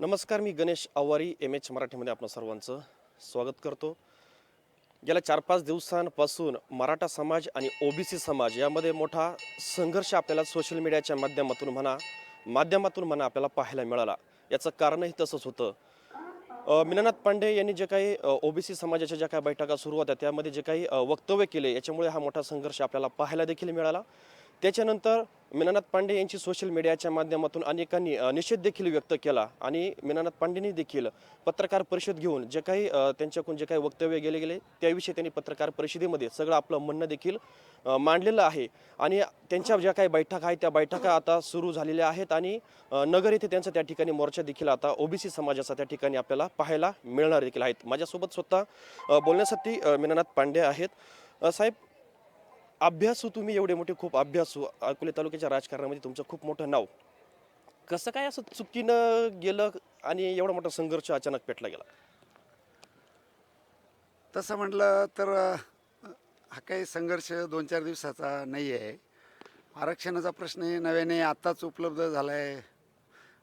नमस्कार मी Ganesh Awari M H मराठीमध्ये आपलं सर्वांचं स्वागत करतो. गेल्या चार पाच दिवसांपासून मराठा समाज आणि ओबीसी समाज यामध्ये मोठा संघर्ष आपल्याला सोशल मीडियाच्या माध्यमातून म्हणा माध्यमातून म्हणा आपल्याला पाहायला मिळाला. याचं कारणही तसंच होतं. मीनानाथ पांडे यांनी जे काही ओबीसी समाजाच्या ज्या काही बैठका सुरू होत्या त्यामध्ये जे काही वक्तव्य केले याच्यामुळे हा मोठा संघर्ष आपल्याला पाहायला देखील मिळाला. त्याच्यानंतर मीनानाथ पांडे यांची सोशल मीडियाच्या माध्यमातून अनेकांनी निषेध देखील व्यक्त केला आणि मीनानाथ पांडेंनी देखील पत्रकार परिषद घेऊन जे काही त्यांच्याकडून जे काही वक्तव्य गेले गेले त्याविषयी त्यांनी पत्रकार परिषदेमध्ये सगळं आपलं म्हणणं देखील मांडलेलं आहे. आणि त्यांच्या ज्या काही बैठका आहेत त्या बैठका आता सुरू झालेल्या आहेत आणि नगर येथे त्यांचा त्या ठिकाणी मोर्चा देखील आता ओबीसी समाजाचा त्या ठिकाणी आपल्याला पाहायला मिळणार देखील आहेत. माझ्यासोबत स्वतः बोलण्यासाठी मीनानाथ पांडे आहेत. साहेब अभ्यासू तुम्ही एवढे मोठे खूप अभ्यासू. अकोले तालुक्याच्या राजकारणामध्ये तुमचं खूप मोठं नाव. कसं काय असं चुकीनं गेलं आणि एवढा मोठा संघर्ष अचानक पेटला गेला? तसं म्हटलं तर हा काही संघर्ष दोन चार दिवसाचा नाही आहे आरक्षणाचा प्रश्न नव्याने आत्ताच उपलब्ध झाला आहे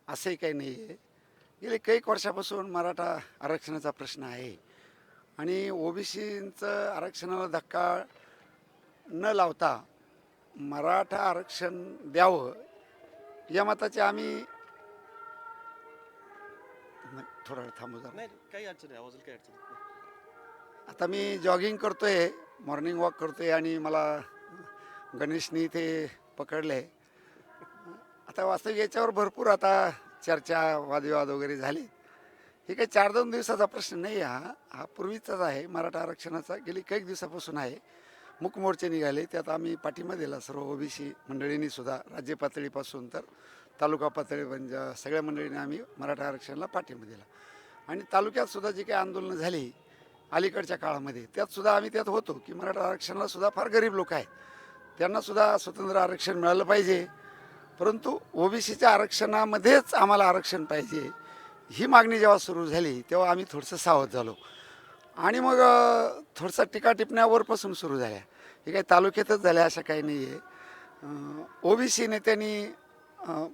असंही काही नाही आहे गेले कैक वर्षापासून मराठा आरक्षणाचा प्रश्न आहे. आणि ओबीसींचं आरक्षणाला धक्का न लावता मराठा आरक्षण द्यावं या मताचे आम्ही नाही, थोडा वेळ थांबू जरा. नाही काही अडचण नाही काही अडचण नाही. आता मी जॉगिंग करतोय मॉर्निंग वॉक करतोय आणि मला गणेशनी इथे पकडले आता वास्तविक याच्यावर भरपूर आता चर्चा वादविवाद वगैरे झाले. हे काही चार दोन दिवसाचा प्रश्न नाही हा. हा पूर्वीचाच आहे मराठा आरक्षणाचा गेली काही दिवसापासून आहे. मुक मोर्चे निघाले त्यात आम्ही पाठिंबा दिला सर्व ओबीसी मंडळींनी सुद्धा राज्य पातळीपासून तर तालुका पातळी म्हणजे सगळ्या मंडळींनी आम्ही मराठा आरक्षणाला पाठिंबा दिला. आणि तालुक्यात सुद्धा जी काही आंदोलनं झाली अलीकडच्या काळामध्ये त्यात सुद्धा आम्ही त्यात होतो की मराठा आरक्षणाला सुद्धा फार गरीब लोक आहेत. त्यांना सुद्धा स्वतंत्र आरक्षण मिळालं पाहिजे. परंतु ओबीसीच्या आरक्षणामध्येच आम्हाला आरक्षण पाहिजे ही मागणी जेव्हा सुरू झाली तेव्हा आम्ही थोडंसं सावध झालो. आणि मग थोडंसं टीका सुरू झाल्या. हे काही तालुक्यातच झाल्या अशा काही नाही आहे ओबीसी नेत्यांनी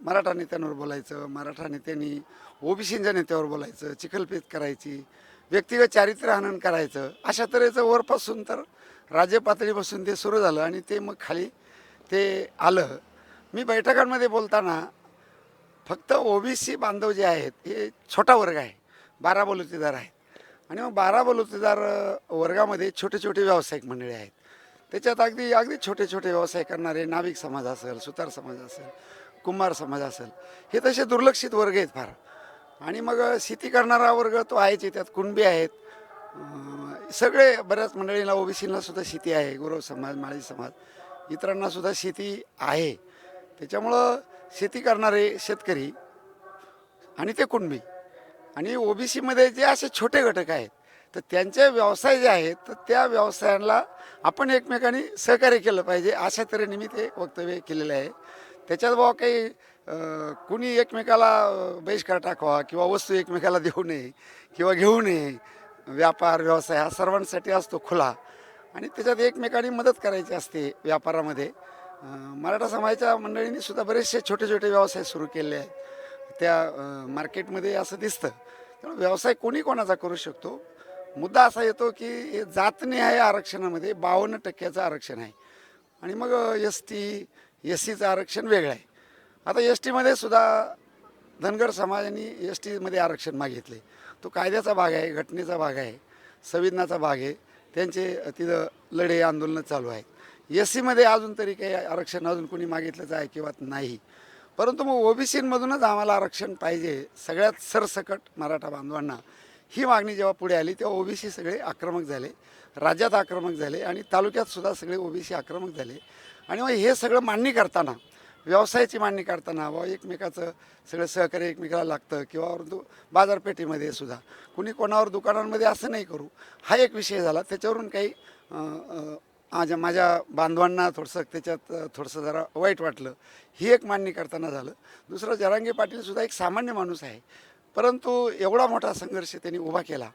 मराठा नेत्यांवर बोलायचं मराठा नेत्यांनी ओबीसीच्या नेत्यावर बोलायचं चिखलपेच करायची व्यक्तिगत चारित्र्य हनन करायचं अशा तऱ्हेचं वरपासून तर राज्य पातळीपासून ते सुरू झालं आणि ते मग खाली ते आलं. मी बैठकांमध्ये बोलताना फक्त ओबीसी बांधव जे आहेत हे छोटा वर्ग आहे बारा बलुतेदार आहेत. आणि मग बारा बलुतेदार वर्गामध्ये छोटे छोटे व्यावसायिक मंडळी आहेत. त्याच्यात अगदी अगदी छोटे छोटे व्यवसाय करणारे नाविक समाज असेल सुतार समाज असेल कुंभार समाज असेल हे तसे दुर्लक्षित वर्ग आहेत फार. आणि मग शेती करणारा वर्ग तो आहेच आहे, त्यात कुणबी आहेत. सगळे बऱ्याच मंडळींना ओबीसीला सुद्धा शेती आहे गुरव समाज माळी समाज इतरांना सुद्धा शेती आहे. त्याच्यामुळं शेती करणारे शेतकरी आणि ते कुणबी. आणि ओबीसीमध्ये जे असे छोटे घटक आहेत तर त्यांचे व्यवसाय जे आहेत तर त्या व्यवसायांना आपण एकमेकांनी सहकार्य केलं पाहिजे अशा तऱ्हेने मी ते वक्तव्य केलेलं आहे. त्याच्यात बाबा काही कुणी एकमेकाला बहिष्कार टाकवा किंवा वस्तू एकमेकाला देऊ नये किंवा घेऊ नये व्यापार व्यवसाय हा सर्वांसाठी असतो खुला. आणि त्याच्यात एकमेकांनी मदत करायची असते व्यापारामध्ये. मराठा समाजाच्या मंडळींनी सुद्धा बरेचसे छोटे छोटे व्यवसाय सुरू केले आहेत. त्या मार्केटमध्ये असं दिसतं. त्यामुळे व्यवसाय कोणी कोणाचा करू शकतो? मुद्दा असा येतो की हे आहे आरक्षणामध्ये बावन्न टक्क्याचं आरक्षण आहे. आणि मग एस टी एस सीचं आरक्षण वेगळं आहे. आता एस टीमध्ये सुद्धा धनगर समाजाने एस टीमध्ये आरक्षण मागितले. तो कायद्याचा भाग आहे घटनेचा भाग आहे संविधानाचा भाग आहे. त्यांचे तिथं लढे आंदोलनं चालू आहेत. एस सीमध्ये अजून तरी काही आरक्षण अजून कोणी मागितलंच आहे किंवा नाही. परंतु मग ओबीसीमधूनच आम्हाला आरक्षण पाहिजे सगळ्यात सरसकट मराठा बांधवांना. ही मागणी जेव्हा पुढे आली तेव्हा ओबीसी सगळे आक्रमक झाले. राज्यात आक्रमक झाले आणि तालुक्यात सुद्धा सगळे ओबीसी आक्रमक झाले. आणि मग हे सगळं मांडणी करताना व्यवसायाची मांडणी करताना व एकमेकाचं सगळं सहकार्य एकमेकाला लागतं किंवा दु बाजारपेठेमध्ये सुद्धा. कुणी कोणावर दुकानांमध्ये असं नाही करू. हा एक विषय झाला. त्याच्यावरून काही माझ्या माझ्या बांधवांना थोडंसं त्याच्यात थोडंसं जरा वाईट वाटलं. ही एक मांडणी करताना झालं. दुसरं जरांगे पाटीलसुद्धा एक सामान्य माणूस आहे. परंतु एवढा मोठा संघर्ष त्यांनी उभा केला.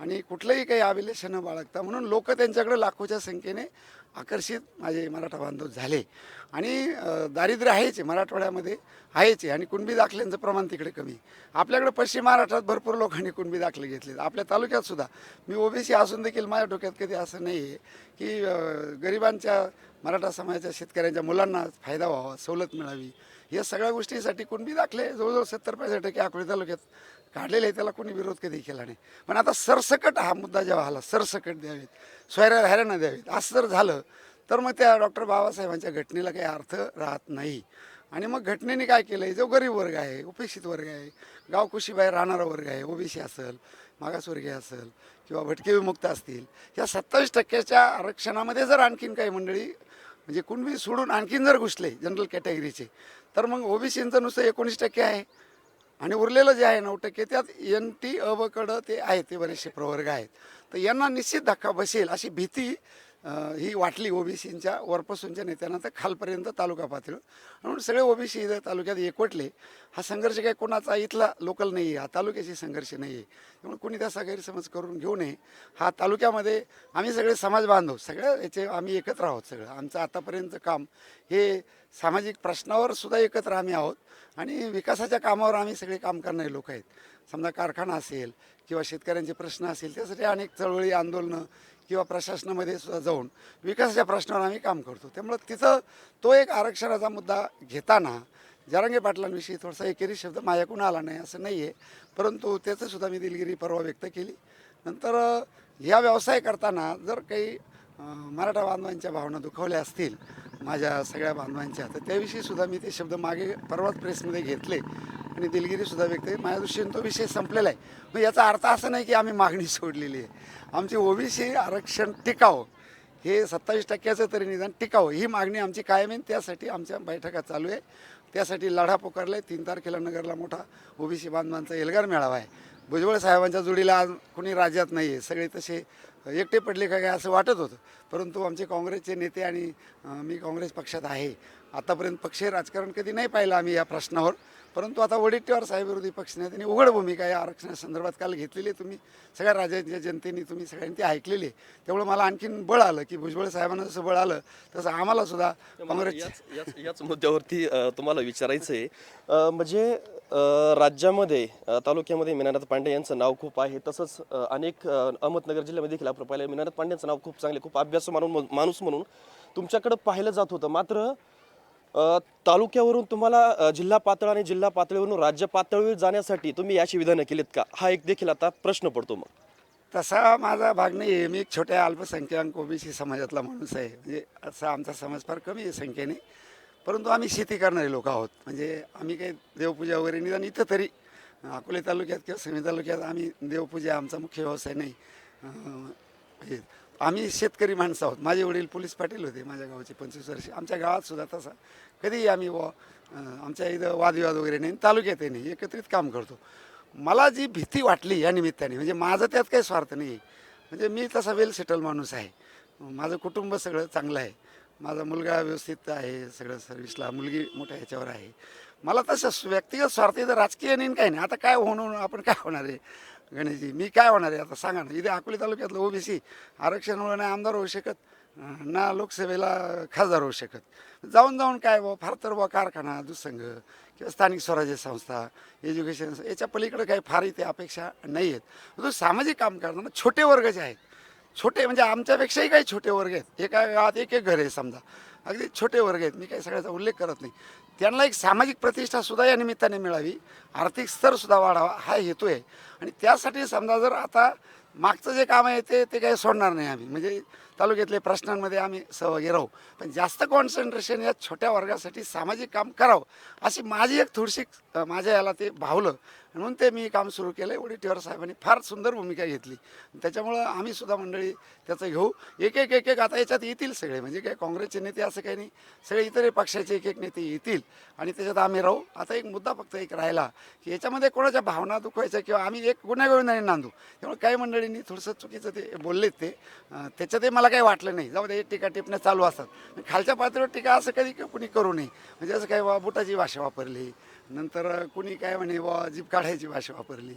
आणि कुठलंही काही अभिलेष न बाळगता म्हणून लोक त्यांच्याकडे लाखोच्या संख्येने आकर्षित माझे मराठा बांधव झाले. आणि दारिद्र्य आहेच आहे मराठवाड्यामध्ये आहेच आहे. आणि कुणबी दाखल्यांचं प्रमाण तिकडे कमी आपल्याकडे पश्चिम महाराष्ट्रात भरपूर लोकांनी कुणबी दाखले घेतले आपल्या तालुक्यात सुद्धा. मी ओबीसी असून देखील माझ्या डोक्यात कधी असं नाही आहे की गरिबांच्या मराठा समाजाच्या शेतकऱ्यांच्या मुलांना फायदा व्हावा सवलत मिळावी. या सगळ्या गोष्टीसाठी कुणबी दाखले जवळजवळ सत्तर पैसे टक्के अकोले तालुक्यात काढलेले आहे त्याला कोणी विरोध कधी केला नाही. पण आता सरसकट हा मुद्दा जेव्हा आला सरसकट द्यावेत स्वैरा धाऱ्यांना द्यावेत असं जर झालं तर मग त्या डॉक्टर बाबासाहेबांच्या घटनेला काही अर्थ राहत नाही. आणि मग घटनेने काय केलं आहे जो गरीब वर्ग आहे उपेक्षित वर्ग आहे गावकुशीबाहेर राहणारा वर्ग आहे ओबीसी असेल मागासवर्गीय असेल किंवा भटके विमुक्त असतील या सत्तावीस टक्क्याच्या आरक्षणामध्ये जर आणखीन काही मंडळी म्हणजे कुणबी सोडून आणखीन जर घुसले जनरल कॅटेगरीचे तर मग ओबीसींचं नुसतं एकोणीस टक्के आहे. आणि उरलेलं जे आहे नऊ टक्के त्यात एन टी अबकडं ते आहेत ते बरेचसे प्रवर्ग आहेत. तर यांना निश्चित धक्का बसेल अशी भीती ही वाटली ओबीसींच्या वरपासूनच्या नेत्यांना तर खालपर्यंत तालुका पातळीवर. म्हणून सगळे ओबीसी इथं तालुक्यात एकवटले. हा संघर्ष काही कोणाचा? इथला लोकल नाही आहे हा तालुक्याशी संघर्ष नाही आहे त्यामुळे कोणी त्याचा गैरसमज करून घेऊ नये. हा तालुक्यामध्ये आम्ही सगळे समाज बांधव. सगळ्या याचे आम्ही एकत्र आहोत सगळं. आमचं आतापर्यंत काम हे सामाजिक प्रश्नावर सुद्धा एकत्र आम्ही आहोत. आणि विकासाच्या कामावर आम्ही सगळे काम करणारे लोक आहेत. समजा कारखाना असेल किंवा शेतकऱ्यांचे प्रश्न असेल त्यासाठी अनेक चळवळी आंदोलनं किंवा प्रशासनामध्ये सुद्धा जाऊन विकासाच्या प्रश्नावर आम्ही काम करतो. त्यामुळं तिथं तो एक आरक्षणाचा मुद्दा घेताना जरांगे पाटलांविषयी थोडासा एकेरी शब्द माझ्याकडून आला नाही असं नाही आहे परंतु त्याचंसुद्धा मी दिलगिरी परवा व्यक्त केली. नंतर ह्या व्यवसाय करताना जर काही मराठा बांधवांच्या भावना दुखवल्या असतील माझ्या सगळ्या बांधवांच्या तर त्याविषयीसुद्धा मी ते शब्द मागे परवाच प्रेसमध्ये घेतले. आणि दिलगिरीसुद्धा व्यक्त केली. माझ्या दृष्टीने तो विषय संपलेला आहे. मग याचा अर्थ असा नाही की आम्ही मागणी सोडलेली आहे. आमची ओबीसी आरक्षण टिकावं हे सत्तावीस टक्क्याचं तरी निदान टिकावं. ही मागणी आमची कायम आहे. त्यासाठी आमच्या बैठका चालू आहे. त्यासाठी लढा पुकारला आहे तीन तारखेला नगरला मोठा ओबीसी बांधवांचा एल्गार मेळावा आहे. भुजबळ साहेबांच्या जोडीला आज कोणी राज्यात नाही आहे सगळे तसे एकटे पडले का काय असं वाटत होतं. परंतु आमचे काँग्रेसचे नेते आणि मी काँग्रेस पक्षात आहे. आतापर्यंत पक्षीय राजकारण कधी नाही पाहिलं आम्ही या प्रश्नावर. परंतु आता वडेट्टीवार साहेब विरोधी पक्षनेत्यांनी उघड भूमिका या आरक्षणासंदर्भात काल घेतलेली आहे. तुम्ही सगळ्या राज्याच्या जनतेने तुम्ही सगळ्यांनी ती ऐकलेली आहे. त्यामुळे मला आणखीन बळ आलं की भुजबळ साहेबांना जसं बळ आलं तसं आम्हाला सुद्धा मला काँग्रेसचे याच याच याच मुद्द्यावरती तुम्हाला विचारायचं आहे. म्हणजे राज्यामध्ये तालुक्यामध्ये मीनानाथ पांडे यांचं नाव खूप आहे. तसंच अनेक अहमदनगर जिल्ह्यामध्ये देखील आपण पाहिलं मीनानाथ पांडेंचं नाव खूप चांगले खूप अभ्यास मानून माणूस म्हणून तुमच्याकडं पाहिलं जात होतं. मात्र तालुक्यावरून तुम्हाला जिल्हा पातळ आणि जिल्हा पातळीवरून राज्य पातळीवर जाण्यासाठी तुम्ही याची विधानं केलीत का? हा एक देखील आता प्रश्न पडतो मग. तसा माझा भाग नाही आहे. मी एक छोट्या अल्पसंख्याक ओबीसी समाजातला माणूस आहे. म्हणजे असा आमचा समाज फार कमी आहे संख्येने. परंतु आम्ही शेती करणारे लोक आहोत. म्हणजे आम्ही काही देवपूजा वगैरे निदान इथं तरी अकोले तालुक्यात किंवा समी तालुक्यात आम्ही देवपूजा आमचा मुख्य व्यवसाय नाही. हे म्हणजे आम्ही शेतकरी माणसं आहोत. माझे वडील पोलीस पाटील होते माझ्या गावाचे पंचवीस वर्ष. आमच्या गावात सुद्धा तसा. कधीही आम्ही व आमच्या इथं वादविवाद वगैरे नाही तालुक्यात नाही एकत्रित काम करतो. मला जी भीती वाटली या निमित्ताने म्हणजे माझं त्यात काही स्वार्थ नाही आहे. म्हणजे मी तसा वेल सेटल माणूस आहे. माझं कुटुंब सगळं चांगलं आहे. माझा मुलगा व्यवस्थित आहे सगळं सर्व्हिसला मुलगी मोठ्या ह्याच्यावर आहे. मला तसं व्यक्तिगत स्वार्थ इथं राजकीय नाही काही नाही. आता काय होणं आपण काय होणार आहे? गणेशजी मी काय होणार आहे आता? सांगा ना. इथे अकोले तालुक्यातलं ओबीसी आरक्षणामुळे नाही आमदार होऊ शकत ना लोकसभेला खासदार होऊ शकत. जाऊन जाऊन काय बुवा फार तर बुवा कारखाना दुसंघ किंवा स्थानिक स्वराज्य संस्था एज्युकेशन याच्या पलीकडे काही फार इथे अपेक्षा नाही आहेत. जो सामाजिक काम करताना छोटे वर्ग जे आहेत. छोटे म्हणजे आमच्यापेक्षाही काही छोटे वर्ग आहेत. एका गावात एक एक घर आहे समजा. अगदी छोटे वर्ग आहेत. मी काही सगळ्याचा उल्लेख करत नाही. त्यांना एक सामाजिक प्रतिष्ठा सुद्धा या निमित्ताने मिळावी आर्थिक स्तर सुद्धा वाढावा हा हेतू आहे. आणि त्यासाठी समजा जर आता मागचं जे काम आहे ते ते काही सोडणार नाही आम्ही. म्हणजे तालुक्यातल्या प्रश्नांमध्ये आम्ही सहभागी राहू. पण जास्त कॉन्सन्ट्रेशन या छोट्या वर्गासाठी सामाजिक काम करावं अशी माझी एक थोडीशी माझ्या याला ते भावलं. म्हणून ते मी काम सुरू केलं. आहे वडीटीवर साहेबांनी फार सुंदर भूमिका घेतली. त्याच्यामुळं आम्ही सुद्धा मंडळी त्याचं घेऊ. एक एक एक एक आता याच्यात येतील सगळे. म्हणजे काय काँग्रेसचे नेते असं काही नाही. सगळे इतरही पक्षाचे एक एक नेते येतील आणि त्याच्यात आम्ही राहू. आता एक मुद्दा फक्त एक राहिला की याच्यामध्ये कोणाच्या भावना दुखवायच्या किंवा आम्ही एक गुन्हेगोविंदाने नांदू. त्यामुळे काही मंडळींनी थोडंसं चुकीचं ते बोललेत ते. त्याच्यातही मला काही वाटलं नाही. जाऊ दे टीका टिपण्या चालू असतात. खालच्या पातळीवर टीका असं कधी कुणी करू नये. म्हणजे असं काय बा बुटाची भाषा वापरली. नंतर कुणी काय म्हणे बा जीप काढायची भाषा वापरली.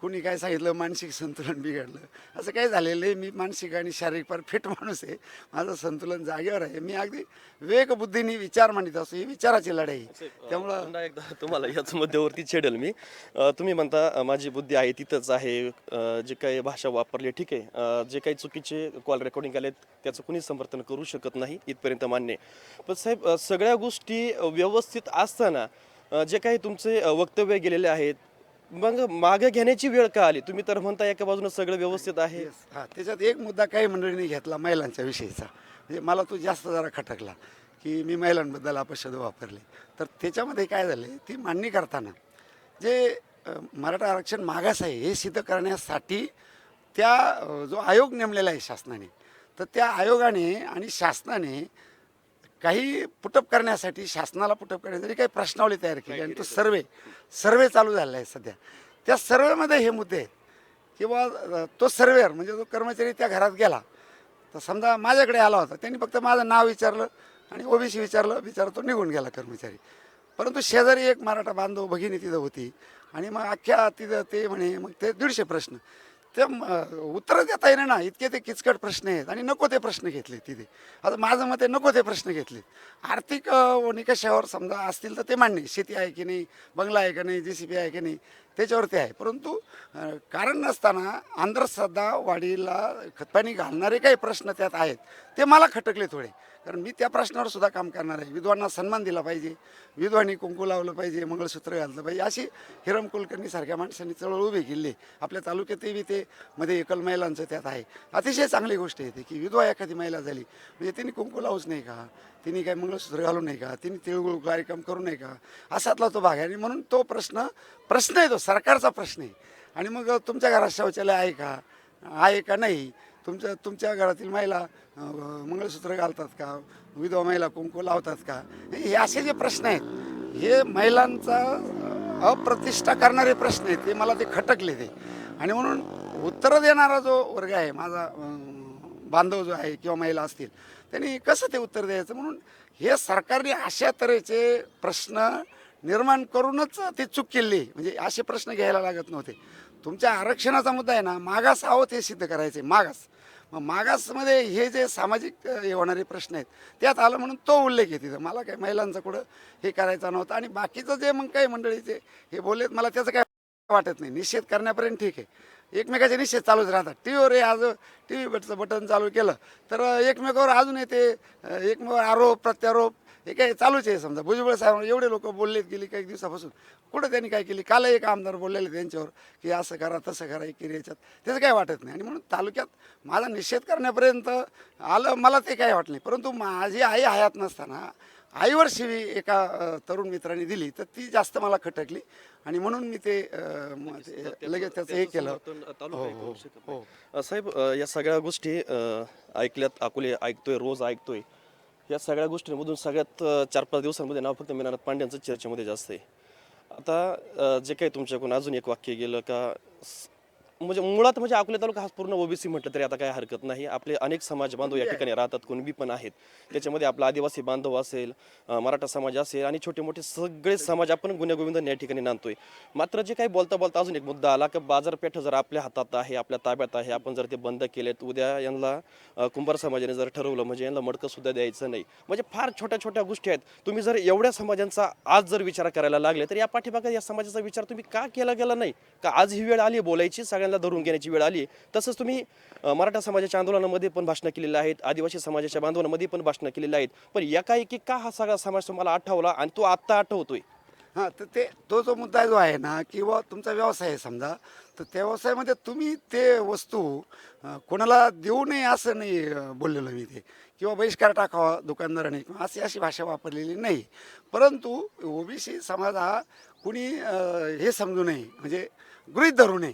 कुणी काय सांगितलं मानसिक संतुलन बिघडलं. असं काय झालेलं आहे मी मानसिक आणि शारीरिक फार फिट माणूस आहे. माझं संतुलन जागेवर आहे. मी अगदी विवेकबुद्धीने विचार मांडित असतो. ही विचाराची लढाई. त्यामुळं पुन्हा एकदा तुम्हाला याच मुद्द्यावरती छेडेल मी. अ, तुम्ही म्हणता माझी बुद्धी आहे तिथंच आहे. अ, जे काही भाषा वापरली ठीक आहे. अ, जे काही चुकीचे कॉल रेकॉर्डिंग आले त्याचं कुणी समर्थन करू शकत नाही इथपर्यंत मान्य आहे. पण साहेब अ, सगळ्या गोष्टी व्यवस्थित असताना अ, जे काही तुमचे अ, वक्तव्य गेलेले आहेत मग मागे घेण्याची वेळ का आली? तुम्ही तर म्हणता एका बाजूने सगळं व्यवस्थित आहे. हा त्याच्यात एक मुद्दा काही मंडळींनी घेतला महिलांच्या विषयीचा. म्हणजे मला तो जास्त जरा खटकला की मी महिलांबद्दल अपशब्द वापरले. तर त्याच्यामध्ये काय झाले ती मांडणी करताना जे अ, मराठा आरक्षण मागास आहे हे सिद्ध करण्यासाठी त्या अ, जो आयोग नेमलेला आहे शासनाने तर त्या आयोगाने आणि शासनाने काही पुटअप करण्यासाठी शासनाला पुटअप करण्यासाठी काही प्रश्नावली तयार केली. आणि तो सर्वे सर्वे चालू झालेला आहे सध्या. त्या सर्वेमध्ये हे मुद्दे आहेत. किंवा तो सर्वेअर म्हणजे जो कर्मचारी त्या घरात गेला तर समजा माझ्याकडे आला होता त्यांनी फक्त माझं नाव विचारलं आणि ओबीसी विचारलं विचारलं तो निघून गेला कर्मचारी. परंतु शेजारी एक मराठा बांधव भगिनी तिथं होती आणि मग अख्ख्या तिथं ते म्हणे मग ते दीडशे प्रश्न. ते उत्तर देता येणार ना. इतके ते किचकट प्रश्न आहेत आणि नको ते प्रश्न घेतले तिथे. आता माझं मते नको ते प्रश्न घेतले आर्थिक निकषावर समजा असतील तर ते मान्य शेती आहे की नाही बंगला आहे का नाही जे सी बी आहे की नाही त्याच्यावर ते आहे. परंतु कारण नसताना अंधश्रद्धा वाढीला खतपाणी घालणारे काही प्रश्न त्यात आहेत. ते मला खटकले थोडे. कारण मी त्या प्रश्नावर सुद्धा काम करणार आहे. विद्वांना सन्मान दिला पाहिजे. विद्वानी कुंकू लावलं पाहिजे मंगळसूत्र घातलं पाहिजे. अशी हिरम कुलकर्णी सारख्या माणसांनी चळवळ उभी केली आपल्या तालुक्यातही बी ते मध्ये एकल महिलांचं त्यात आहे. अतिशय चांगली गोष्ट आहे ती की विधवा एखादी महिला झाली म्हणजे तिने कुंकू लावूच नाही का? तिने काय मंगळसूत्र घालू नाही का? तिने तिळगुळ कार्यक्रम करू नये का? असातला तो भाग आहे. आणि म्हणून तो प्रश्न प्रश्न आहे तो सरकारचा प्रश्न आहे. आणि मग तुमच्या घरात शौचालय आहे का? आहे का नाही? तुमच्या तुमच्या घरातील महिला मंगळसूत्र घालतात का? विधवा महिला कुंकू लावतात का? हे असे जे प्रश्न आहेत हे महिलांचा अप्रतिष्ठा करणारे प्रश्न आहेत ते मला ते खटकले ते. आणि म्हणून उत्तर देणारा जो वर्ग आहे माझा बांधव जो आहे किंवा महिला असतील त्यांनी कसं ते उत्तर द्यायचं? म्हणून हे सरकारने अशा तऱ्हेचे प्रश्न निर्माण करूनच ते चूक केली. म्हणजे असे प्रश्न घ्यायला लागत नव्हते. तुमच्या आरक्षणाचा मुद्दा आहे ना मागास आहोत हे सिद्ध करायचे मागास. मग मागासमध्ये हे जे सामाजिक हे होणारे प्रश्न आहेत त्यात आलं म्हणून तो उल्लेख आहे तिथं. मला काय महिलांचं कुठं हे करायचा नव्हतं. आणि बाकीचं जे मग काही मंडळीचे हे बोललेत मला त्याचं काय वाटत नाही. निषेध करण्यापर्यंत ठीक आहे. एकमेकाचे निषेध चालूच राहतात. टी व्हीवर हे आज टी व्ही बटचं बटन चालू केलं तर एकमेकावर अजून येते एकमेकावर आरोप प्रत्यारोप हे काय चालूच आहे समजा. भुजबळ साहेब एवढे लोक बोललेत गेली काही दिवसापासून. कुठं त्यांनी काय केली? काल एक आमदार बोललेले त्यांच्यावर की असं करा तसं करा एकेरी याच्यात. त्याचं काय वाटत नाही. आणि म्हणून तालुक्यात माझा निषेध करण्यापर्यंत आलं मला ते काय वाटलं नाही. परंतु माझी आई हयात नसताना आईवर शिवी एका तरुण मित्राने दिली तर ती जास्त मला खटकली. आणि म्हणून मी ते लगेच त्याचं हे केलं. हो, हो, हो. साहेब या सगळ्या गोष्टी ऐकल्यात अकोले ऐकतोय रोज ऐकतोय. या सगळ्या गोष्टींमधून सगळ्यात चार पाच दिवसांमध्ये नाव फक्त मीनानाथ पांड्यांचं चर्चेमध्ये जास्त आहे. आता जे काही तुमच्याकडून अजून एक वाक्य गेलं का म्हणजे मुळात म्हणजे अकोले तालुका हा पूर्ण ओबीसी म्हटलं तरी आता काय हरकत नाही. आपले अनेक समाज बांधव या ठिकाणी राहतात कुणबी पण आहेत. त्याच्यामध्ये आपला आदिवासी बांधव असेल मराठा समाज असेल आणि छोटे मोठे सगळे समाज आपण गुन्हेगोविंद या ठिकाणी नांदतोय. मात्र जे काही बोलता बोलता अजून एक मुद्दा आला की बाजारपेठ जर आपल्या हातात आहे आपल्या ताब्यात आहे आपण जर ते बंद केलेत उद्या यांना कुंभार समाजाने जर ठरवलं म्हणजे यांना मडकं सुद्धा द्यायचं नाही. म्हणजे फार छोट्या छोट्या गोष्टी आहेत. तुम्ही जर एवढ्या समाजांचा आज जर विचार करायला लागले तर या पाठीमागे या समाजाचा विचार तुम्ही का केला गेला नाही? का आज ही वेळ आली बोलायची? सगळ्या सगळ्यांना धरून घेण्याची वेळ आली. तसंच तुम्ही मराठा समाजाच्या आंदोलनामध्ये पण भाषणं केलेली आहेत. आदिवासी समाजाच्या बांधवांमध्ये पण भाषणं केलेली आहेत. पण एकाएकी का हा सगळा समाज तुम्हाला आठवला आणि तो आत्ता आठवतोय? हां तर ते तो जो मुद्दा जो आहे ना किंवा तुमचा व्यवसाय आहे समजा तर त्या व्यवसायामध्ये तुम्ही ते वस्तू कोणाला देऊ नये असं नाही बोललेलं बोललेलो मी ते. किंवा बहिष्कार टाकावा दुकानदाराने किंवा अशी अशी भाषा वापरलेली नाही. परंतु ओबीसी समाज हा कुणी हे समजू नये म्हणजे गृहीत धरू नये.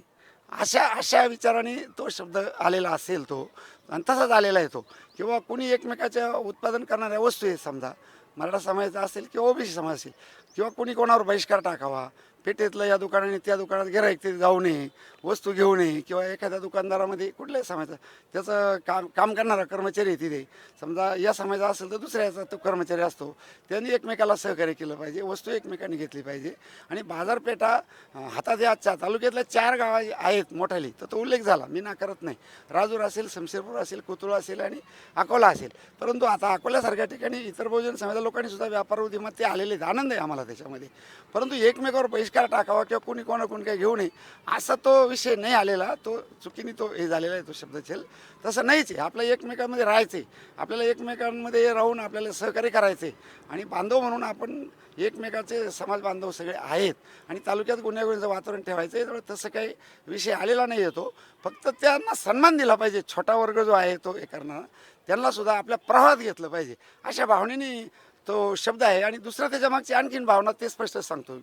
अशा अशा विचाराने तो शब्द आलेला असेल तो. आणि तसाच आलेला आहे तो. किंवा कुणी एकमेकाच्या उत्पादन करणाऱ्या वस्तू आहेत समजा. मराठा समाजाचा असेल किंवा ओबीसी समाज असेल. किंवा कुणी कोणावर बहिष्कार टाकावा. पेठेतलं या दुकानाने त्या दुकानात गिराईक ते जाऊ नये वस्तू घेऊ नये किंवा एखाद्या दुकानदारामध्ये कुठल्याही समाजाचं त्याचं काम काम करणारा कर्मचारी आहे तिथे. समजा या समाजाचा असेल तर दुसऱ्याचा तो कर्मचारी असतो. त्यांनी एकमेकाला सहकार्य केलं पाहिजे वस्तू एकमेकांनी घेतली पाहिजे. आणि बाजारपेठा हातात या चा तालुक्यातल्या चार गावा आहेत मोठाली तर तो उल्लेख झाला. मी ना करत नाही. राजूर असेल शमशेरपूर असेल कोतुळ असेल आणि अकोला असेल. परंतु आता अकोल्यासारख्या ठिकाणी इतर बहुजन समाजा लोकांनी सुद्धा व्यापार उद्यमात ते आलेले आनंद आहे आम्हाला त्याच्यामध्ये. परंतु एकमेकावर बहिष्कार टाकावा किंवा कोणी कोणाकडून काही घेऊ नये असा तो विषय नाही आलेला. तो चुकीने तो हे झालेला आहे तो शब्द छेल. तसं नाहीच आहे. आपल्या एकमेकांमध्ये राहायचं आहे आपल्याला एकमेकांमध्ये राहून आपल्याला सहकार्य करायचं आहे आणि बांधव म्हणून आपण एकमेकाचे समाज बांधव सगळे आहेत. आणि तालुक्यात गुन्हेगारीचं वातावरण ठेवायचं आहे त्यामुळे तसं काही विषय आलेला नाही येतो फक्त त्यांना सन्मान दिला पाहिजे. छोटा वर्ग जो आहे तो हे करणारा त्यांना सुद्धा आपल्या प्रवाहात घेतलं पाहिजे. अशा भावनेने तो शब्द आहे. आणि दुसरा त्याच्या मागची आणखीन भावना ते स्पष्ट सांगतो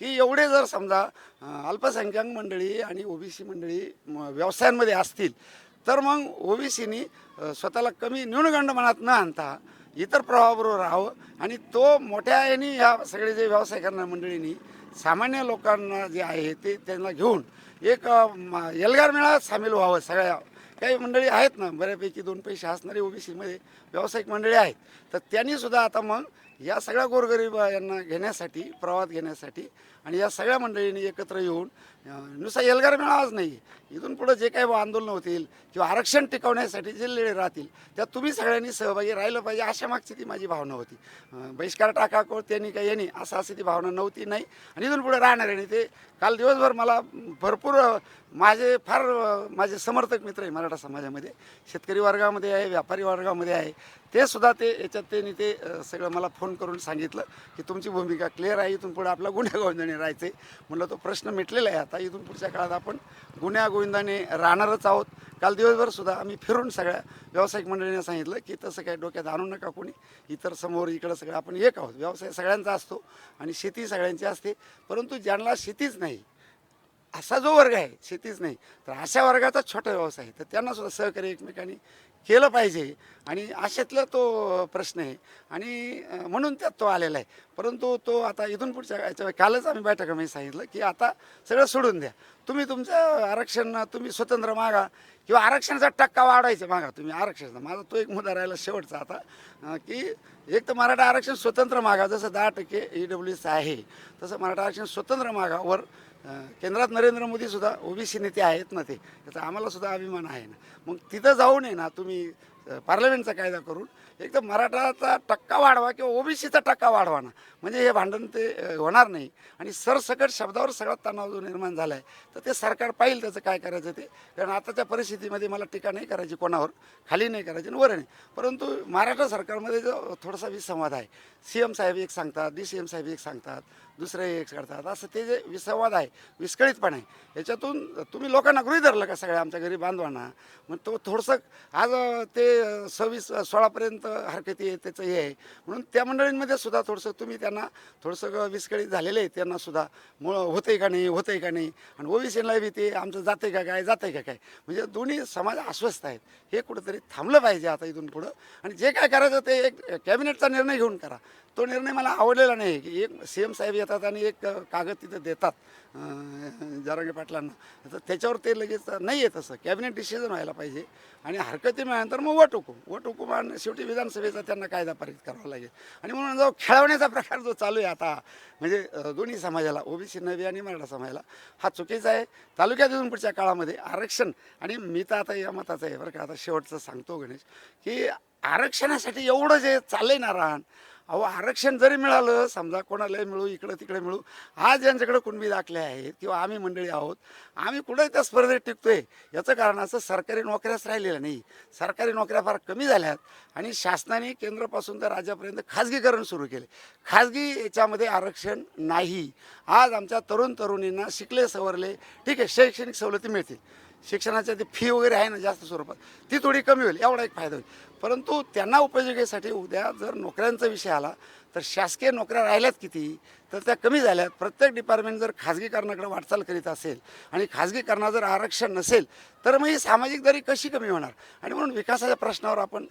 की एवढे जर समजा अल्पसंख्याक मंडळी आणि ओबीसी मंडळी व्यवसायांमध्ये असतील तर मग ओबीसीनी स्वतःला कमी न्यूनगंड मनात न आणता इतर प्रभावाबरोबर राहावं. आणि तो मोठ्या याने ह्या सगळे जे व्यवसाय करणाऱ्या मंडळींनी सामान्य लोकांना जे आहे ते त्यांना घेऊन एक एल्गार मेळाव्यात सामील व्हावं सगळ्या काही मंडळी आहेत ना बऱ्यापैकी दोन पैसे असणारे ओबीसीमध्ये व्यावसायिक मंडळी आहेत. तर त्यांनी सुद्धा आता मग या सगळ्या गोरगरीब यांना घेण्यासाठी प्रवास घेण्यासाठी आणि या सगळ्या मंडळींनी एकत्र येऊन नुसता एल्गार मिळावाच नाही इथून पुढं जे काही आंदोलन होतील किंवा आरक्षण टिकवण्यासाठी जे लढे राहतील त्यात तुम्ही सगळ्यांनी सहभागी राहिलं पाहिजे अशा मागची ती माझी भावना होती. बहिष्कार टाका को त्यांनी काही यांनी असं अशी ती भावना नव्हती नाही. आणि इथून पुढे राहणार आहे आणि ते काल दिवसभर मला भरपूर माझे फार माझे समर्थक मित्र आहे मराठा समाजामध्ये. शेतकरी वर्गामध्ये आहे व्यापारी वर्गामध्ये आहे. ते सुद्धा ते याच्यात त्यांनी ते सगळं मला फोन करून सांगितलं की तुमची भूमिका क्लिअर आहे इथून पुढे आपला गुन्ह्या गोविंदाने राहायचं आहे म्हणलं तो प्रश्न मिटलेला आहे आता. इथून पुढच्या काळात आपण गुन्ह्या गोविंदाने राहणारच आहोत. काल दिवसभर सुद्धा आम्ही फिरून सगळ्या व्यावसायिक मंडळीने सांगितलं की तसं काय डोक्यात आणू नका कोणी. इतर समोर इकडं सगळं आपण एक आहोत. व्यवसाय सगळ्यांचा असतो आणि शेती सगळ्यांची असते. परंतु ज्यांना शेतीच नाही असा जो वर्ग आहे शेतीच नाही. तर अशा वर्गाचा छोटा व्यवसाय आहे. तर त्यांना सुद्धा सहकार्य एकमेकांनी केलं पाहिजे. आणि आशेतला तो प्रश्न आहे. आणि म्हणून त्यात तो आलेला आहे. परंतु तो आता इथून पुढच्या याच्या कालच आम्ही बैठकामध्ये सांगितलं की आता सगळं सोडून द्या. तुम्ही तुमचं आरक्षण तुम्ही स्वतंत्र मागा किंवा आरक्षणाचा टक्का वाढवायचा मागा तुम्ही आरक्षणाचा. माझा तो एक मुद्दा राहिला शेवटचा आता की एक तर मराठा आरक्षण स्वतंत्र मागा. जसं दहा टक्के ई डब्ल्यू एस आहे तसं मराठा आरक्षण स्वतंत्र मागावर केंद्रात नरेंद्र मोदी सुद्धा ओबीसी नेते आहेत ना ते. त्याचा आम्हाला सुद्धा अभिमान आहे ना. मग तिथं जाऊन आहे ना तुम्ही पार्लमेंटचा कायदा करून एक तर मराठाचा टक्का वाढवा किंवा ओबीसीचा टक्का वाढवा ना. म्हणजे हे भांडण ते होणार नाही. आणि सरसकट शब्दावर सगळा तणाव जो निर्माण झाला आहे तर ते सरकार पाहिजे त्याचं काय करायचं ते. कारण आताच्या परिस्थितीमध्ये मला टीका नाही करायची कोणावर खाली नाही करायची आणि वर नाही. परंतु महाराष्ट्र सरकारमध्ये जो थोडासा विसंवाद आहे. सी एम साहेब एक सांगतात डी सी एम साहेब एक सांगतात. दुसरे एक करतात. असं ते जे विसंवाद आहे विस्कळीतपण आहे याच्यातून तुम्ही लोकांना गृही धरलं का सगळ्या आमच्या घरी बांधवांना? मग तो थोडंसं आज ते सव्वीस सोळापर्यंत हरकती आहे त्याचं हे आहे. म्हणून त्या मंडळींमध्ये सुद्धा थोडंसं तुम्ही त्यांना थोडंसं विस्कळीत झालेले आहे त्यांना सुद्धा मुळ होतंय का नाही होतंय का नाही? आणि ओबीसीला बी ते आमचं जाते का काय जाते का काय? म्हणजे दोन्ही समाज अस्वस्थ आहेत. हे कुठंतरी थांबलं पाहिजे आता इथून पुढं. आणि जे काय करायचं ते एक कॅबिनेटचा निर्णय घेऊन करा. तो निर्णय मला आवडलेला नाही. की एक सी एम साहेब येतात आणि एक कागद तिथं देतात अं, पाटलांना. तर त्याच्यावर ते लगेच नाही येत असं कॅबिनेट डिसिजन व्हायला पाहिजे. आणि हरकती मिळाल्यानंतर मग वट हुकूम. वट हुकूम आणि शेवटी विधानसभेचा त्यांना कायदा पारित करावा लागेल. आणि म्हणून जो खेळवण्याचा प्रकार जो चालू आहे आता म्हणजे दोन्ही समाजाला ओबीसी नवी आणि मराठा समाजाला हा चुकीचा आहे. तालुक्यात येऊन पुढच्या काळामध्ये आरक्षण आणि मी तर आता या मताचं आहे बरं का. आता शेवटचं सांगतो गणेश की आरक्षणासाठी एवढं जे चाललंय ना राहण अहो आरक्षण जरी मिळालं समजा कोणालाही मिळू इकडं तिकडे मिळू आज यांच्याकडे कुणबी दाखले आहेत किंवा आम्ही मंडळी आहोत आम्ही कुठे त्या स्पर्धेत टिकतोय याचं कारण असं सरकारी नोकऱ्याच राहिलेल्या नाही. सरकारी नोकऱ्या फार कमी झाल्यात आणि शासनाने केंद्रापासून तर राज्यापर्यंत खाजगीकरण सुरू केले. खाजगी याच्यामध्ये आरक्षण नाही. आज आमच्या तरुण तरुणींना शिकले सवरले. ठीक आहे शैक्षणिक सवलती मिळतील. शिक्षणाच्या ती फी वगैरे आहे ना जास्त स्वरूपात ती थोडी कमी होईल एवढा एक फायदा होईल. परंतु त्यांना उपयोगितेसाठी उद्या जर नोकऱ्यांचा विषय आला तर शासकीय नोकऱ्या राहिल्यात किती तर त्या कमी झाल्या प्रत्येक डिपार्टमेंट जर खाजगीकरणाकडे वाटचाल करीत असेल आणि खाजगीकरणा जर आरक्षण नसेल तर मग ही सामाजिक दरी कशी कमी होणार? आणि म्हणून विकासाच्या प्रश्नावर आपण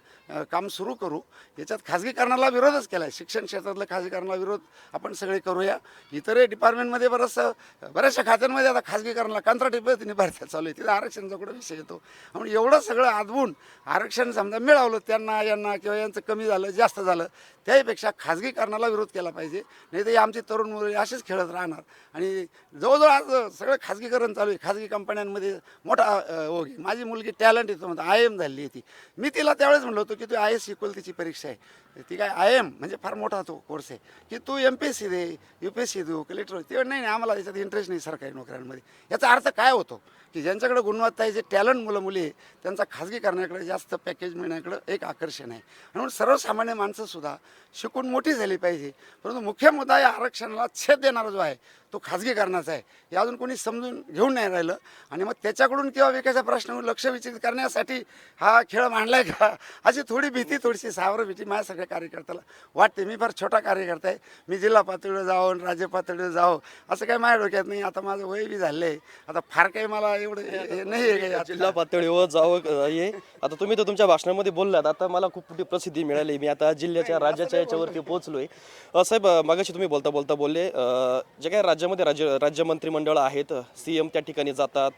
काम सुरू करू. याच्यात खाजगीकरणाला विरोधच केला आहे शिक्षण क्षेत्रातलं खाजगीकरणाला विरोध आपण सगळे करूया. इतरही डिपार्टमेंटमध्ये बरंचसं बऱ्याचशा खात्यांमध्ये आता खाजगीकरणाला कंत्राटी पद्धतीने भरत्या चालू आहे तिथं आरक्षणचा कुठं विषय येतो? म्हणून एवढं सगळं आदवून आरक्षण समजा मिळवलं त्यांना यांना किंवा यांचं कमी झालं जास्त झालं त्याहीपेक्षा खाजगी खाजगीकरणाला विरोध केला पाहिजे. नाही तर आमचे तरुण मुलं असेच खेळत राहणार. आणि जवळजवळ आज सगळं खाजगीकरण चालू आहे. खाजगी कंपन्यांमध्ये मोठा अ, ओघ आहे. माझी मुलगी टॅलेंट येतो म्हणतो आय एम झाली आहे ती. मी तिला त्यावेळेस म्हणलो होतो की तू आय एस शिकवल तिची परीक्षा आहे. ती काय आय एम म्हणजे फार मोठा तो कोर्स आहे. की तू एम पी एस सी दे यू पी एस सी देऊ कलेक्टर ते नाही नाही आम्हाला याच्यात इंटरेस्ट नाही सरकारी नोकऱ्यांमध्ये. याचा अर्थ काय होतो? की ज्यांच्याकडे गुणवत्ता आहे जे टॅलेंट मुलं मुली आहे त्यांचा खाजगी करण्याकडे जास्त पॅकेज मिळण्याकडे एक आकर्षण आहे. म्हणून सर्वसामान्य माणसंसुद्धा शिकून मोठी झाली पाहिजे. परंतु मुख्य मुद्दा या आरक्षणाला छेद देणारा जो आहे तो खाजगीकरणाचा आहे. हे अजून कोणी समजून घेऊन नाही राहिलं. आणि मग त्याच्याकडून किंवा विकायचा प्रश्न लक्ष विचलित करण्यासाठी हा खेळ मांडला आहे का? अशी थोडी भीती थोडीशी सावर भीती माझ्या सगळ्या कार्यकर्त्याला वाटते. मी फार छोटा कार्यकर्ता आहे. मी जिल्हा पातळीवर जावं राज्य पातळीवर जावं असं काही माझ्या डोक्यात नाही. आता माझं वय बी झालं आहे आता फार काही मला एवढं हे- नाही आहे काही आता. जिल्हा पातळीवर जावं हे. आता तुम्ही तर तुमच्या भाषणामध्ये बोललात आता मला खूप मोठी प्रसिद्धी मिळाली. मी आता जिल्ह्याच्या राज्याच्या याच्यावरती पोहोचलोय. अ, साहेब अ, मगाशी तुम्ही बोलता बोलता बोलले अ, जे काही राज्यामध्ये राज्य राज्य मंत्रिमंडळ आहेत सी एम त्या ठिकाणी जातात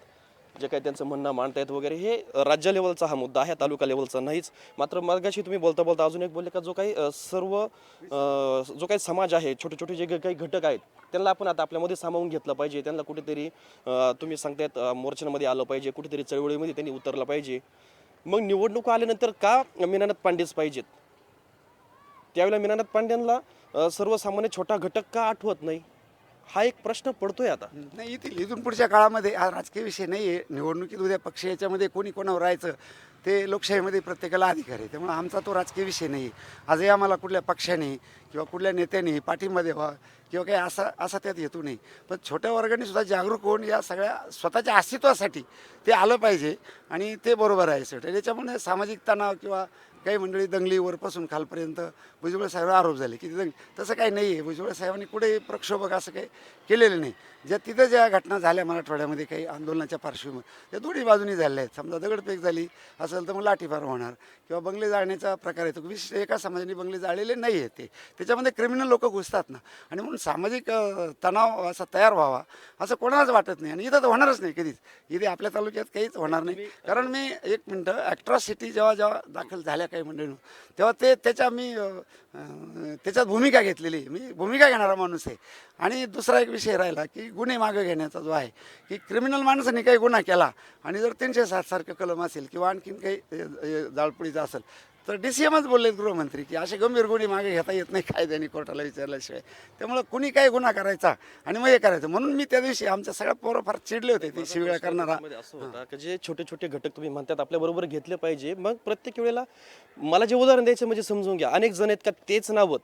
जे काही त्यांचं म्हणणं मांडतायत वगैरे हे राज्य लेवलचा हा मुद्दा आहे तालुका लेवलचा नाहीच. मात्र मार्गाशी तुम्ही बोलता बोलता अजून एक बोलले का जो काही सर्व जो काही समाज आहे छोटे छोटे जे काही घटक आहेत त्यांना आपण आता आपल्यामध्ये सामावून घेतलं पाहिजे. त्यांना कुठेतरी तुम्ही सांगतायत मोर्चांमध्ये आलं पाहिजे कुठेतरी चळवळीमध्ये त्यांनी उतरलं पाहिजे. मग निवडणूक आल्यानंतर का मीनानाथ पांडेच पाहिजेत? त्यावेळेला मीनानाथ पांड्यांना सर्वसामान्य छोटा घटक का आठवत नाही? हा एक प्रश्न पडतोय आता. नाही येथील इथून पुढच्या काळामध्ये हा राजकीय विषय नाही आहे निवडणुकीत उद्या पक्ष याच्यामध्ये कोणी कोणावर राहायचं ते लोकशाहीमध्ये प्रत्येकाला अधिकार आहे. त्यामुळे आमचा तो राजकीय विषय नाही आहे आजही आम्हाला कुठल्या पक्षाने किंवा कुठल्या नेत्याने पाठिंबा द्यावा किंवा काही असा असा त्यात येतो नाही. पण छोट्या वर्गाने सुद्धा जागरूक होऊन या सगळ्या स्वतःच्या अस्तित्वासाठी ते आलं पाहिजे आणि ते बरोबर आहे सर. याच्यामुळे सामाजिक तणाव किंवा काही मंडळी दंगली वरपासून खालपर्यंत भुजबळ साहेब आरोप झाले की दंग तसं काही नाही आहे. भुजबळ साहेबांनी कुठेही प्रक्षोभक असं काही केलेलं नाही. ज्या तिथं ज्या घटना झाल्या मराठवाड्यामध्ये काही आंदोलनाच्या पार्श्वभूमीवर त्या दोन्ही बाजूनी झाल्या आहेत. समजा दगडफेक झाली असेल तर मग लाठीमार होणार किंवा बंगले जाळण्याचा प्रकार येतो विशेष एका समाजाने बंगले जाळलेले नाही आहेत ते. त्याच्यामध्ये क्रिमिनल लोक घुसतात ना. आणि म्हणून सामाजिक तणाव असा तयार व्हावा असं कोणालाच वाटत नाही. आणि इथं तर होणारच नाही कधीच. इथे आपल्या तालुक्यात काहीच होणार नाही. कारण मी एक मिनटं ॲट्रॉसिटी जेव्हा जेव्हा दाखल झाल्या काही मंडळी तेव्हा ते त्याच्या मी त्याच्यात भूमिका घेतलेली. मी भूमिका घेणारा माणूस आहे. आणि दुसरा एक विषय राहिला की गुन्हे मागे घेण्याचा जो आहे की क्रिमिनल माणसाने काही गुन्हा केला आणि जर तीनशे सातसारखं कलम असेल किंवा आणखीन काही अ, जाळपोळीचं असेल तर डी सी एमच बोललेत गृहमंत्री की असे गंभीर गुन्हे मागे घेता येत नाही कायद्याने कोर्टाला विचारल्याशिवाय. त्यामुळं कुणी काही गुन्हा करायचा आणि मग हे करायचं. म्हणून मी त्या दिवशी आमच्या सगळ्या पोरं फार चिडले होते ते शिविळा करणारा. असं होतं की जे छोटे छोटे घटक तुम्ही म्हणतात आपल्या बरोबर घेतले पाहिजे. मग प्रत्येक वेळेला मला जे उदाहरण द्यायचं म्हणजे समजून घ्या. अनेक जण आहेत का तेच नावं?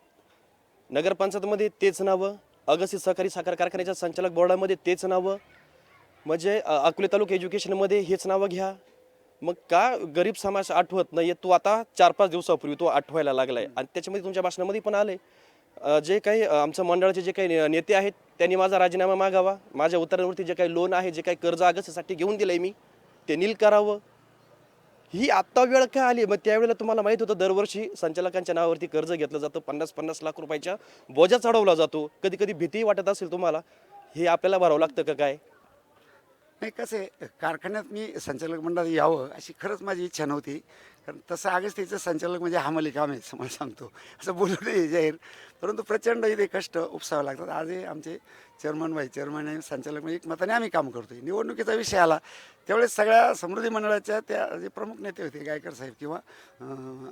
नगरपंचायतमध्ये तेच नावं. अगस्ती सहकारी साखर कारखान्याच्या संचालक बोर्डामध्ये तेच नावं. म्हणजे अकोले तालुका एज्युकेशनमध्ये हेच नावं घ्या. मग का गरीब समाज आठवत नाही तो आता चार पाच दिवसापूर्वी तो आठवायला लागलाय. आणि त्याच्यामध्ये तुमच्या भाषणामध्ये पण आले जे काही आमच्या मंडळाचे जे काही नेते आहेत त्यांनी माझा राजीनामा मागावा. माझ्या उतरांवरती जे काही लोन आहे जे काही कर्ज अगस्तीसाठी घेऊन दिलंय मी ते नील करावं. ही आत्ता वेळ का आली? मग त्यावेळेला तुम्हाला माहीत होतं दरवर्षी संचालकांच्या नावावरती कर्ज घेतलं जातं. पन्नास पन्नास लाख रुपयाच्या बोजा चढवला जातो. कधी कधी भीती वाटत असेल तुम्हाला. हे आपल्याला भरावं लागतं का काय? नाही कसं आहे कारखान्यात मी संचालक मंडळात यावं अशी खरंच माझी इच्छा नव्हती. कारण तसं आगस्तीचं संचालक म्हणजे हमाली काम आहे असं मला सांगतो. असं बोलू नये जाहीर. परंतु प्रचंड इथे कष्ट उपसावे लागतात. आजही आमचे चेअरमन व्हाईस चेअरमन आणि संचालक म्हणजे एकमताने आम्ही काम करतोय. निवडणुकीचा विषय आला त्यावेळेस सगळ्या समृद्धी मंडळाच्या त्या जे प्रमुख नेते होते गायकर साहेब किंवा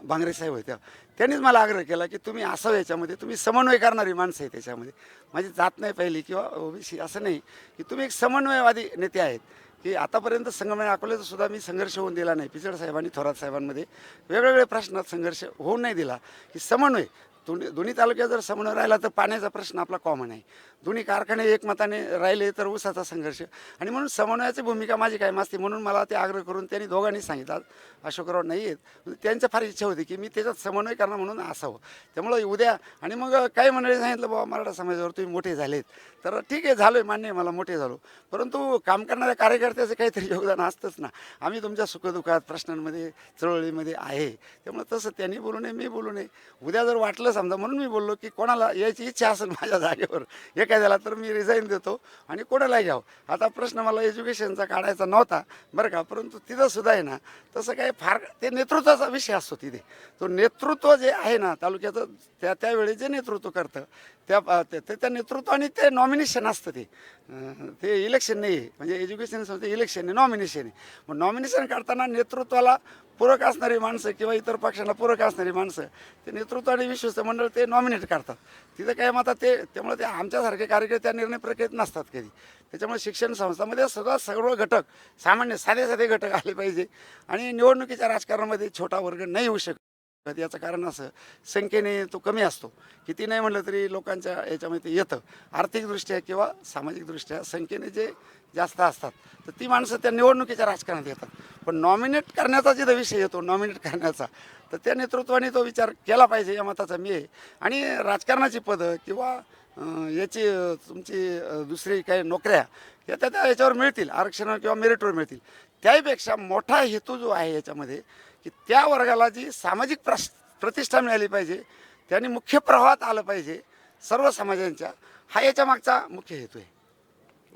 भांगरे साहेब होत्या त्यांनीच मला आग्रह केला की तुम्ही असावं याच्यामध्ये तुम्ही समन्वय करणारी माणसं आहे त्याच्यामध्ये माझी जात नाही पहिली किंवा ओबीसी असं नाही की तुम्ही एक समन्वयवादी नेते आहेत. की आतापर्यंत संगमनेर अकोल्याचा सुद्धा मी संघर्ष होऊन दिला नाही. पिचड साहेबांनी थोरात साहेबांमध्ये वेगवेगळ्या प्रश्नात संघर्ष होऊन नाही दिला. की समन्वय दोन्ही दोन्ही तालुक्यात जर समन्वय राहिला तर पाण्याचा प्रश्न आपला कॉमन आहे. दोन्ही कारखाने एकमताने राहिले तर ऊसाचा संघर्ष. आणि म्हणून समन्वयाची भूमिका माझी कायम असते म्हणून मला ते आग्रह करून त्यांनी दोघांनी सांगितलं अशोकराव नाही आहेत. त्यांचं फार इच्छा होती की मी त्याच्यात समन्वय करणार म्हणून असावं. त्यामुळं उद्या आणि मग काही मंडळी सांगितलं बाबा मराठा समाजावर तुम्ही मोठे झालेत. तर ठीक आहे झालो आहे मान्य आहे मला मोठे झालो. परंतु काम करणाऱ्या कार्यकर्त्याचं काहीतरी योगदान असतंच ना. आम्ही तुमच्या सुखदुःखात प्रश्नांमध्ये चळवळीमध्ये आहे. त्यामुळे तसं त्यांनी बोलू नये मी बोलू नये. उद्या जर वाटलं समजा म्हणून मी बोललो की कोणाला यायची इच्छा असेल माझ्या जागेवर एक काय झाला तर मी रिझाईन देतो आणि कोणाला घ्यावं. आता प्रश्न मला एज्युकेशनचा काढायचा नव्हता. बरं का? परंतु तिथं सुद्धा आहे ना तसं काही फार ते नेतृत्वाचा विषय असतो तिथे. तो नेतृत्व जे आहे ना तालुक्याचं त्या त्यावेळी जे नेतृत्व करतं त्या ते- त्या नेतृत्वाने ते नॉमिनेशन असतं ते. ते इलेक्शन नाही आहे म्हणजे एज्युकेशन संस्थे इलेक्शन आहे नॉमिनेशन आहे. मग नॉमिनेशन काढताना नेतृत्वाला पूरक असणारी माणसं किंवा इतर पक्षांना पूरक असणारी माणसं ते नेतृत्व आणि विश्वस्त मंडळ ते नॉमिनेट करतात. तिथं काय मग ते त्यामुळे ते आमच्यासारखे कार्यकर्ते त्या निर्णय प्रक्रियेत नसतात कधी. त्याच्यामुळे शिक्षण संस्थांमध्ये सगळं सर्व घटक सामान्य साधे साधे घटक आले पाहिजे आणि निवडणुकीच्या राजकारणामध्ये छोटा वर्ग नाही होऊ शकत. याचं कारण असं संख्येने तो कमी असतो. किती नाही म्हटलं तरी लोकांच्या याच्यामध्ये ते येतं. आर्थिकदृष्ट्या किंवा सामाजिकदृष्ट्या संख्येने जे जास्त असतात तर ती माणसं त्या निवडणुकीच्या राजकारणात येतात. पण नॉमिनेट करण्याचा जिथं विषय येतो नॉमिनेट करण्याचा तर त्या नेतृत्वाने तो विचार केला पाहिजे या मताचा मी आहे. आणि राजकारणाची पदं किंवा याची तुमची दुसरी काही नोकऱ्या या त्या त्या याच्यावर मिळतील आरक्षणावर किंवा मेरिटवर मिळतील. त्याहीपेक्षा मोठा हेतू जो आहे याच्यामध्ये की त्या वर्गाला जी सामाजिक प्रश प्रतिष्ठा मिळाली पाहिजे त्यांनी मुख्य प्रवाहात आलं पाहिजे सर्व समाजांच्या हा याच्या मागचा मुख्य हेतू आहे.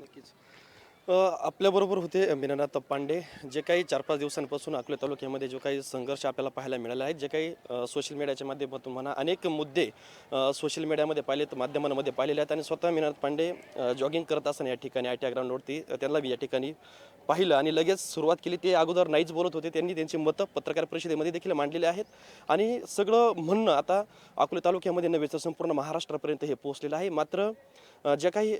नक्कीच. आपल्याबरोबर होते मीनानाथ पांडे. जे काही चार पाच दिवसांपासून अकोले तालुक्यामध्ये जो काही संघर्ष आपल्याला पाहायला मिळाला आहे जे काही सोशल मीडियाच्या माध्यमातून म्हणा अनेक मुद्दे सोशल मीडियामध्ये पाहिलेत माध्यमांमध्ये पाहिलेले आहेत. आणि स्वतः मीनानाथ पांडे जॉगिंग करत असताना या ठिकाणी आय टी ग्राउंडवरती त्यांना या ठिकाणी पाहिलं आणि लगेच सुरुवात केली. ते अगोदर नाहीच बोलत होते. त्यांनी त्यांची मतं पत्रकार परिषदेमध्ये देखील मांडलेली आहेत. आणि सगळं म्हणणं आता अकोले तालुक्यामध्ये नव्हे तर संपूर्ण महाराष्ट्रापर्यंत हे पोहोचलेलं आहे. मात्र ज्या काही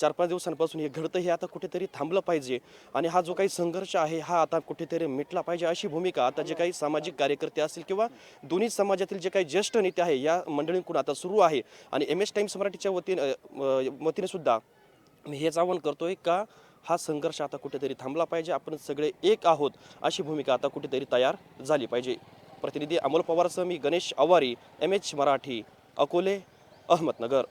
चार पाच दिवसांपासून हे घडतं हे आता कुठेतरी थांबलं पाहिजे. आणि हा जो काही संघर्ष आहे हा आता कुठेतरी मिटला पाहिजे अशी भूमिका आता जे काही सामाजिक कार्यकर्ते असतील किंवा दोन्ही समाजातील जे काही ज्येष्ठ नेते आहे या मंडळींकडून आता सुरू आहे. आणि एम एस टाइम्स मराठीच्या वतीने वतीने सुद्धा मी हेच आवाहन करतोय का हा संघर्ष आता कुठेतरी थांबला पाहिजे. आपण सगळे एक आहोत अशी भूमिका आता कुठेतरी तयार झाली पाहिजे. प्रतिनिधी अमोल पवारसह मी गणेश आवारी एम एच मराठी अकोले अहमदनगर.